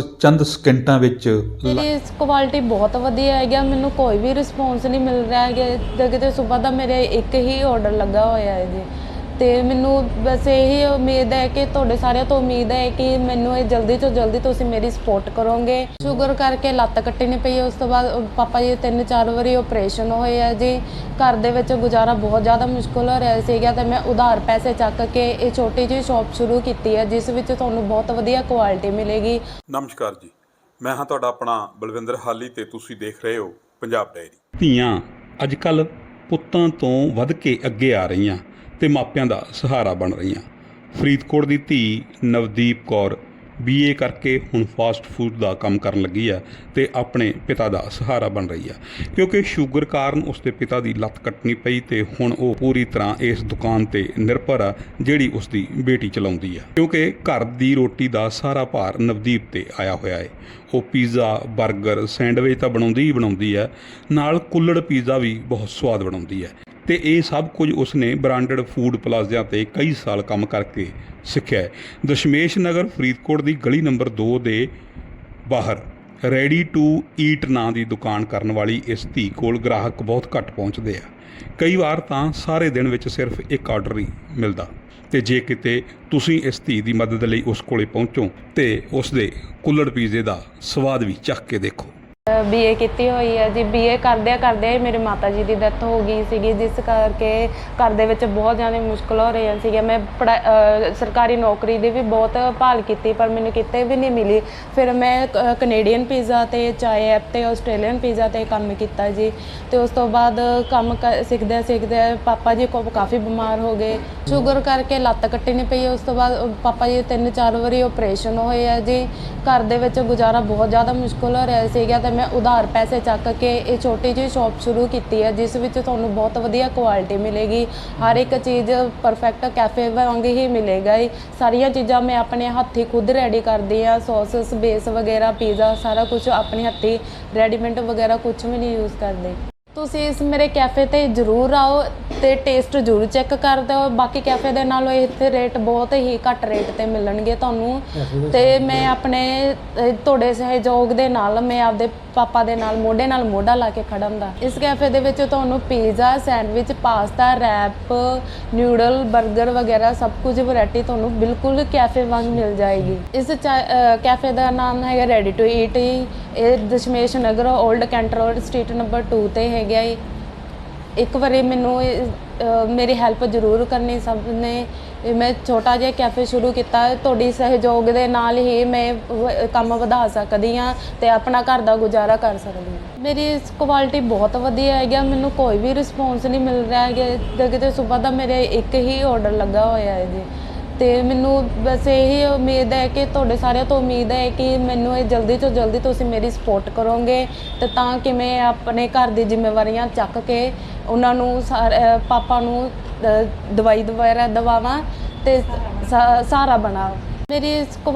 ਚੰਦ ਸਕਿੰਟਾਂ ਵਿੱਚ ਮੇਰੀ ਕੁਆਲਿਟੀ ਬਹੁਤ ਵਧੀਆ ਹੈਗਾ ਮੈਨੂੰ ਕੋਈ ਵੀ ਰਿਸਪੌਂਸ ਨਹੀਂ ਮਿਲ ਰਿਹਾ ਹੈਗਾ। ਜੇ ਕਿਤੇ ਸਵੇਰ ਦਾ ਮੇਰੇ ਇੱਕ ਹੀ ਆਰਡਰ ਲੱਗਾ ਹੋਇਆ ਹੈ ਜੀ। ਤੇ ਮੈਨੂੰ ਬਸ ਇਹੀ ਉਮੀਦ ਹੈ ਕਿ ਤੁਹਾਡੇ ਸਾਰਿਆਂ ਤੋਂ ਉਮੀਦ ਹੈ ਕਿ ਮੈਨੂੰ ਇਹ ਜਲਦੀ ਤੋਂ ਜਲਦੀ ਤੁਸੀਂ ਮੇਰੀ ਸਪੋਰਟ ਕਰੋਗੇ। ਸ਼ੂਗਰ ਕਰਕੇ ਲੱਤ ਕੱਟਣੀ ਪਈ ਹੈ ਉਸ ਤੋਂ ਬਾਅਦ ਪਾਪਾ ਜੀ ਤਿੰਨ ਚਾਰ ਵਾਰੀ ਆਪਰੇਸ਼ਨ ਹੋਏ ਆ ਜੀ। ਘਰ ਦੇ ਵਿੱਚ ਗੁਜ਼ਾਰਾ ਬਹੁਤ ਜ਼ਿਆਦਾ ਮੁਸ਼ਕਲ ਹੋ ਰਿਹਾ ਸੀਗਾ ਤੇ ਮੈਂ ਉਧਾਰ ਪੈਸੇ ਚੱਕ ਕੇ ਇਹ ਛੋਟੀ ਜਿਹੀ ਸ਼ਾਪ ਸ਼ੁਰੂ ਕੀਤੀ ਹੈ ਜਿਸ ਵਿੱਚ ਤੁਹਾਨੂੰ ਬਹੁਤ ਵਧੀਆ ਕੁਆਲਿਟੀ ਮਿਲੇਗੀ। ਨਮਸਕਾਰ ਜੀ। ਮੈਂ ਹਾਂ ਤੁਹਾਡਾ ਆਪਣਾ ਬਲਵਿੰਦਰ ਹਾਲੀ ਤੇ ਤੁਸੀਂ ਦੇਖ ਰਹੇ ਹੋ ਪੰਜਾਬ ਡਾਇਰੀ ਧੀਆਂ ਅੱਜ ਕੱਲ ਪੁੱਤਾਂ ਤੋਂ ਵੱਧ ਕੇ ਅੱਗੇ ਆ ਰਹੀਆਂ। ਤੇ ਮਾਪਿਆਂ ਦਾ ਸਹਾਰਾ ਬਣ ਰਹੀਆਂ। ਫਰੀਦਕੋਟ ਦੀ ਧੀ ਨਵਦੀਪ ਕੌਰ ਬੀਏ ਕਰਕੇ ਹੁਣ ਫਾਸਟ ਫੂਡ ਦਾ ਕੰਮ ਕਰਨ ਲੱਗੀ ਆ ਤੇ ਆਪਣੇ ਪਿਤਾ ਦਾ ਸਹਾਰਾ ਬਣ ਰਹੀ ਆ। ਕਿਉਂਕਿ ਸ਼ੂਗਰ ਕਾਰਨ ਉਸਦੇ ਪਿਤਾ ਦੀ ਲੱਤ ਕੱਟਣੀ ਪਈ ਤੇ ਹੁਣ ਉਹ ਪੂਰੀ ਤਰ੍ਹਾਂ ਇਸ ਦੁਕਾਨ ਤੇ ਨਿਰਭਰ ਆ, ਜਿਹੜੀ ਉਸਦੀ ਬੇਟੀ ਚਲਾਉਂਦੀ ਆ। ਕਿਉਂਕਿ ਘਰ ਦੀ ਰੋਟੀ ਦਾ ਸਾਰਾ ਭਾਰ ਨਵਦੀਪ ਤੇ ਆਇਆ ਹੋਇਆ ਹੈ ਉਹ ਪੀਜ਼ਾ 버ਗਰ ਸੈਂਡਵਿਚ ਤਾਂ ਬਣਾਉਂਦੀ ਹੀ ਬਣਾਉਂਦੀ ਹੈ ਨਾਲ ਕੁੱਲੜ ਪੀਜ਼ਾ ਵੀ ਬਹੁਤ ਸਵਾਦ ਬਣਾਉਂਦੀ ਹੈ ਤੇ ਇਹ ਸਭ ਕੁਝ ਉਸਨੇ ਬ੍ਰਾਂਡਡ ਫੂਡ ਪਲਾਜ਼ਿਆਂ ਤੇ ਕਈ ਸਾਲ ਕੰਮ ਕਰਕੇ ਸਿੱਖਿਆ ਦਸ਼ਮੇਸ਼ ਨਗਰ ਫਰੀਦਕੋਟ ਦੀ ਗਲੀ ਨੰਬਰ 2 ਦੇ ਬਾਹਰ ਰੈਡੀ ਟੂ ਈਟ ਨਾਂ ਦੀ ਦੁਕਾਨ ਕਰਨ ਵਾਲੀ ਇਸ ਧੀ ਕੋਲ ਗ੍ਰਾਹਕ ਬਹੁਤ ਘੱਟ ਪਹੁੰਚਦੇ ਆ। ਕਈ ਵਾਰ ਤਾਂ ਸਾਰੇ ਦਿਨ ਵਿੱਚ ਸਿਰਫ ਇੱਕ ਆਰਡਰ ਹੀ ਮਿਲਦਾ। ਤੇ ਜੇ ਕਿਤੇ ਤੁਸੀਂ ਇਸ ਧੀ ਦੀ ਮਦਦ ਲਈ ਉਸ ਕੋਲੇ ਪਹੁੰਚੋ ਤੇ ਉਸ ਦੇ ਕੁੱਲੜ ਪੀਜ਼ੇ ਦਾ ਸਵਾਦ ਵੀ ਚੱਖ ਕੇ ਦੇਖੋ। ਬੀਏ ਕੀਤੀ ਹੋਈ ਹੈ ਜੀ। ਬੀਏ ਕਰਦਿਆਂ ਕਰਦਿਆਂ ਹੀ ਮੇਰੇ ਮਾਤਾ ਜੀ ਦੀ ਡੈਥ ਹੋ ਗਈ ਸੀਗੀ, ਜਿਸ ਕਰਕੇ ਘਰ ਦੇ ਵਿੱਚ ਬਹੁਤ ਜ਼ਿਆਦਾ ਮੁਸ਼ਕਲ ਹੋ ਰਹੀਆਂ ਸੀਗੀਆਂ। ਮੈਂ ਪੜ੍ਹਾ- ਸਰਕਾਰੀ ਨੌਕਰੀ ਦੀ ਵੀ ਬਹੁਤ ਭਾਲ ਕੀਤੀ, ਪਰ ਮੈਨੂੰ ਕਿਤੇ ਵੀ ਨਹੀਂ ਮਿਲੀ। ਫਿਰ ਮੈਂ ਕ- ਕੈਨੇਡੀਅਨ ਪੀਜ਼ਾ ਤੇ ਚਾਏ ਐਪ ਤੇ ਆਸਟ੍ਰੇਲੀਅਨ ਪੀਜ਼ਾ ਤੇ ਕੰਮ ਕੀਤਾ ਜੀ। ਤੇ ਉਸ ਤੋਂ ਬਾਅਦ ਕੰਮ ਕ- ਸਿੱਖਦਿਆਂ ਸਿੱਖਦਿਆਂ ਪਾਪਾ ਜੀ ਕੋ ਕਾਫੀ ਬਿਮਾਰ ਹੋ ਗਏ। ਸ਼ੂਗਰ ਕਰਕੇ ਲੱਤ ਕੱਟਣੀ ਪਈ। ਉਸ ਤੋਂ ਬਾਅਦ ਪਾਪਾ ਜੀ ਤਿੰਨ ਚਾਰ ਵਾਰੀ ਆਪਰੇਸ਼ਨ ਹੋਏ ਆ ਜੀ। ਘਰ ਦੇ ਵਿੱਚ ਗੁਜ਼ਾਰਾ ਬਹੁਤ ਜ਼ਿਆਦਾ ਮੁਸ਼ਕਲ ਹੋ ਰਿਹਾ ਸੀਗਾ ਤੇ ਮੈਂ ਉਧਾਰ ਪੈਸੇ ਚੱਕ ਕੇ ਇਹ ਛੋਟੀ ਜਿਹੀ ਸ਼ਾਪ ਸ਼ੁਰੂ ਕੀਤੀ ਹੈ, ਜਿਸ ਵਿੱਚ ਤੁਹਾਨੂੰ ਬਹੁਤ ਵਧੀਆ ਕੁਆਲਿਟੀ ਮਿਲੇਗੀ। ਹਰ ਇੱਕ ਚੀਜ਼ ਪਰਫੈਕਟ ਕੈਫੇ ਵਾਂਗ ਹੀ ਮਿਲੇਗਾ ਹੀ। ਸਾਰੀਆਂ ਚੀਜ਼ਾਂ ਮੈਂ ਆਪਣੇ ਹੱਥੀ ਖੁਦ ਰੈਡੀ ਕਰਦੀ ਆ ਸੌਸਸ ਬੇਸ ਵਗੈਰਾ ਪੀਜ਼ਾ ਸਾਰਾ ਕੁਝ ਆਪਣੇ ਹੱਥੀ ਰੈਡੀਮੇਡ ਵਗੈਰਾ ਕੁਝ ਵੀ ਨਹੀਂ ਯੂਜ਼ ਕਰਦੇ। ਤੁਸੀਂ ਇਸ ਮੇਰੇ ਕੈਫੇ ਤੇ ਜ਼ਰੂਰ ਆਓ। ਤੇ ਟੇਸਟ ਜ਼ਰੂਰ ਚੈੱਕ ਕਰ ਦਿਓ ਬਾਕੀ ਕੈਫੇ ਦੇ ਨਾਲੋਂ ਇੱਥੇ ਰੇਟ ਬਹੁਤ ਹੀ ਘੱਟ ਰੇਟ ਤੇ ਮਿਲਣਗੇ ਤੁਹਾਨੂੰ। ਤੇ ਮੈਂ ਆਪਣੇ ਅਹ, ਤੁਹਾਡੇ ਸਹਿਯੋਗ ਦੇ ਨਾਲ ਮੈਂ ਆਪਦੇ ਪਾਪਾ ਦੇ ਨਾਲ ਮੋਢੇ ਨਾਲ ਮੋਢਾ ਲਾ ਕੇ ਖੜਨ ਦਾ ਇਸ ਕੈਫੇ ਦੇ ਵਿੱਚ ਤੁਹਾਨੂੰ pizza sandwich pasta wrap noodle 버ਗਰ ਵਗੈਰਾ ਸਭ ਕੁਝ ਵੈਰਾਈਟੀ ਤੁਹਾਨੂੰ ਬਿਲਕੁਲ ਕੈਫੇ ਵਾਂਗ ਮਿਲ ਜਾਏਗੀ। ਇਸ ਚਾ- ਅਹ, ਕੈਫੇ ਦਾ ਨਾਮ ਹੈਗਾ ਰੈਡੀ ਟੂ ਈਟ ਇਹ Dashmesh Nagar old cantt road street number 2 ਤੇ ਹੈਗਾ ਈ ਇੱਕ ਵਾਰੀ ਮੈਨੂੰ ਇਹ, ਅਹ, ਮੇਰੀ ਹੈਲਪ ਜ਼ਰੂਰ ਕਰਨੀ ਸਭ ਨੇ। ਇਹ ਮੈਂ ਛੋਟਾ ਜਿਹਾ ਕੈਫੇ ਸ਼ੁਰੂ ਕੀਤਾ। ਤੁਹਾਡੀ ਸਹਿਯੋਗ ਦੇ ਨਾਲ ਹੀ ਮੈਂ ਵ- ਕੰਮ ਵਧਾ ਸਕਦੀ ਹਾਂ ਤੇ ਆਪਣਾ ਘਰ ਦਾ ਗੁਜ਼ਾਰਾ ਕਰ ਸਕਦੀ ਹਾਂ। ਮੇਰੀ ਕੁਆਲਿਟੀ ਬਹੁਤ ਵਧੀਆ ਹੈਗਾ ਮੈਨੂੰ ਕੋਈ ਵੀ ਰਿਸਪੌਂਸ ਨਹੀਂ ਮਿਲ ਰਿਹਾ ਹੈਗਾ। ਜੇ ਕਿਤੇ ਸਵੇਰ ਦਾ ਮੇਰੇ ਇੱਕ ਹੀ ਆਰਡਰ ਲੱਗਾ ਹੋਇਆ ਹੈ ਜੀ। ਤੇ ਮੈਨੂੰ ਬਸ ਇਹੀ ਉਮੀਦ ਹੈ ਕਿ ਤੁਹਾਡੇ ਸਾਰਿਆਂ ਤੋਂ ਉਮੀਦ ਹੈ ਕਿ ਮੈਨੂੰ ਇਹ ਜਲਦੀ ਤੋਂ ਜਲਦੀ ਤੁਸੀਂ ਮੇਰੀ ਸਪੋਰਟ ਕਰੋਗੇ ਤੇ ਤਾਂ ਕਿ ਮੈਂ ਆਪਣੇ ਘਰ ਦੀ ਜ਼ਿੰਮੇਵਾਰੀਆਂ ਚੱਕ ਕੇ ਉਹਨਾਂ ਨੂੰ ਸਾਰ- ਅਹ ਪਾਪਾ ਨੂੰ, ਅਹ, ਦਵਾਈ ਵਗੈਰਾ ਦਵਾਵਾਂ ਤੇ ਸਾ- ਸਹਾਰਾ ਬਣਾ। ਮੇਰੀ ਕੁਆਲਿਟੀ